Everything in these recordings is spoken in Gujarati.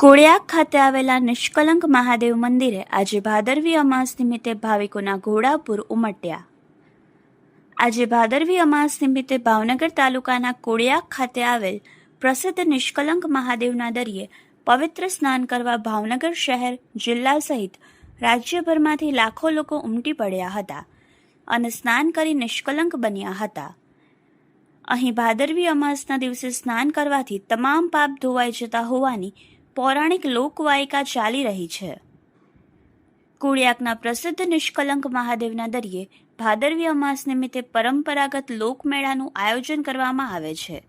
કોળિયાક ખાતે આવેલા નિષ્કલંક મહાદેવ મંદિરે આજે ભાદરવી અમાસ નિમિત્તે ભાવિકોના ઘોડાપુર ઉમટ્યા. આજે ભાદરવી અમાસ નિમિત્તે ભાવનગર તાલુકાના કોળિયાક ખાતે આવેલ પ્રસિદ્ધ નિષ્કલંક મહાદેવના દરિયે પવિત્ર સ્નાન કરવા ભાવનગર શહેર, જિલ્લા સહિત રાજ્યભરમાંથી લાખો લોકો ઉમટી પડ્યા હતા અને સ્નાન કરી નિષ્કલંક બન્યા હતા. અહીં ભાદરવી અમાસના દિવસે સ્નાન કરવાથી તમામ પાપ ધોવાઈ જતા હોવાની પૌરાણિક લોકવાયિકા ચાલી રહી છે. કુળિયાકના પ્રસિદ્ધ નિષ્કલંક મહાદેવના દરિયે ભાદરવી અમાસ નિમિત્તે પરંપરાગત લોકમેળાનું આયોજન કરવામાં આવે છે,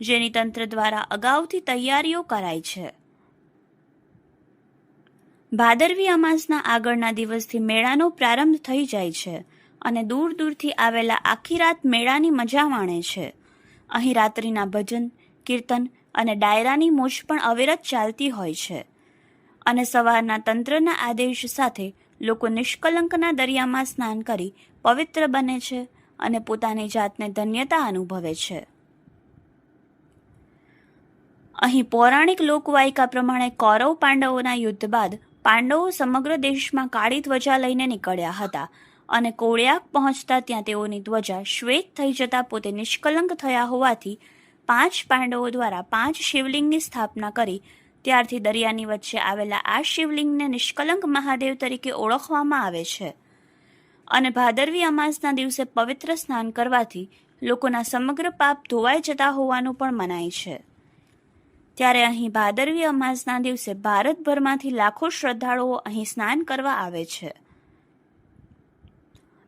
જેની તંત્ર દ્વારા અગાઉથી તૈયારીઓ કરાઈ છે. ભાદરવી અમાસના આગળના દિવસથી મેળાનો પ્રારંભ થઈ જાય છે અને દૂર દૂરથી આવેલા આખી રાત મેળાની મજા માણે છે. અહીં રાત્રિના ભજન, કીર્તન અને ડાયરાની મૂછ પણ અવિરત ચાલતી હોય છે. અને સવારના તંત્રના આદેશ સાથે લોકો નિષ્કલંકના દરિયામાં સ્નાન કરી પવિત્ર બને છે અને પોતાની જાતને ધન્યતા અનુભવે છે. અહીં પૌરાણિક લોકવાયકા પ્રમાણે કૌરવ પાંડવોના યુદ્ધ બાદ પાંડવો સમગ્ર દેશમાં કાળી ધ્વજા લઈને નીકળ્યા હતા અને કોળિયાક પહોંચતા ત્યાં તેઓની ધ્વજા શ્વેત થઈ જતા પોતે નિષ્કલંક થયા હોવાથી પાંચ પાંડવો દ્વારા પાંચ શિવલિંગની સ્થાપના કરી. ત્યારથી દરિયાની વચ્ચે આવેલા આ શિવલિંગને નિષ્કલંક મહાદેવ તરીકે ઓળખવામાં આવે છે. અને ભાદરવી અમાસના દિવસે પવિત્ર સ્નાન કરવાથી લોકોના સમગ્ર પાપ ધોવાઈ જતા હોવાનું પણ મનાય છે. ત્યારે અહીં ભાદરવી અમાસના દિવસે ભારતભરમાંથી લાખો શ્રદ્ધાળુઓ અહીં સ્નાન કરવા આવે છે.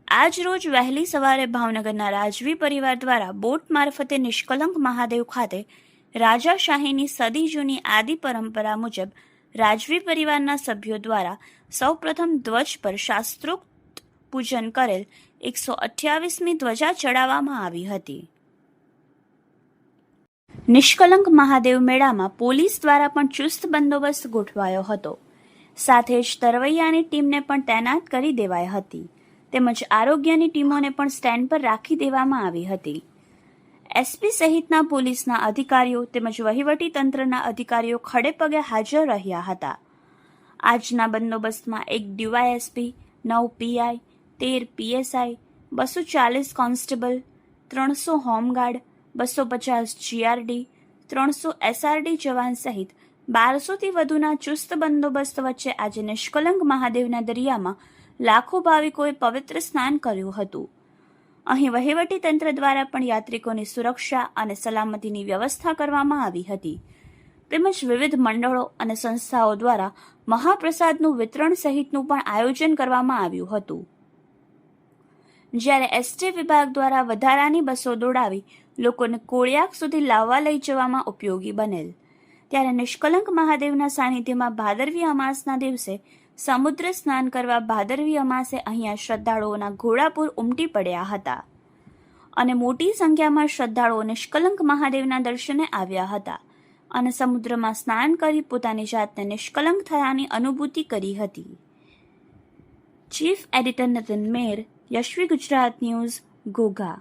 આજ રોજ વહેલી સવારે ભાવનગરના રાજવી પરિવાર દ્વારા બોટ મારફતે નિષ્કલંક મહાદેવ ખાતે રાજાશાહીની સદી જૂની આદિ પરંપરા મુજબ રાજવી પરિવારના સભ્યો દ્વારા સૌપ્રથમ ધ્વજ પર શાસ્ત્રોક્ત પૂજન કરેલ એકસો અઠ્યાવીસમી ધ્વજા ચડાવવામાં આવી હતી. નિષ્કલંક મહાદેવ મેળામાં પોલીસ દ્વારા પણ ચુસ્ત બંદોબસ્ત ગોઠવાયો હતો. સાથે જ તરવૈયાની ટીમને પણ તૈનાત કરી દેવાઈ હતી. તેમજ આરોગ્યની ટીમોને પણ સ્ટેન્ડ પર રાખી દેવામાં આવી હતી. એસપી સહિતના પોલીસના અધિકારીઓ તેમજ વહીવટી તંત્રના અધિકારીઓ ખડે પગે હાજર રહ્યા હતા. આજના બંદોબસ્તમાં એક ડીવાયએસપી, નવ પીઆઈ તેર પીએસઆઈ બસો ચાલીસ કોન્સ્ટેબલ, ત્રણસો હોમગાર્ડ, બસો પચાસ જીઆરડી ત્રણસો એસઆરડી જવાન સહિત બારસોથી વધુના ચુસ્ત બંદોબસ્ત વચ્ચે આજે નિષ્કલંક મહાદેવના દરિયામાં લાખો ભાવિકોએ પવિત્ર સ્નાન કર્યું હતું. અહીં વહીવટી તંત્ર દ્વારા પણ યાત્રિકોની સુરક્ષા અને સલામતીની વ્યવસ્થા કરવામાં આવી હતી. તેમજ વિવિધ મંડળો અને સંસ્થાઓ દ્વારા મહાપ્રસાદનું વિતરણ સહિતનું પણ આયોજન કરવામાં આવ્યું હતું. જ્યારે એસટી વિભાગ દ્વારા વધારાની બસો દોડાવી લોકોને કોળિયાક સુધી લાવવા લઈ જવામાં ઉપયોગી બનેલ. ત્યારે નિષ્કલંક મહાદેવના સાનિધ્યમાં ભાદરવી અમાસના દિવસે સમુદ્ર સ્નાન કરવા ભાદરવી અમાસે અહીંયા શ્રદ્ધાળુઓના ઘોડાપુર ઉમટી પડ્યા હતા. અને મોટી સંખ્યામાં શ્રદ્ધાળુઓ નિષ્કલંક મહાદેવના દર્શને આવ્યા હતા અને સમુદ્રમાં સ્નાન કરી પોતાની જાતને નિષ્કલંક થયાની અનુભૂતિ કરી હતી. Chief editor Natan Mer Yashvi Gujarat news Ghogha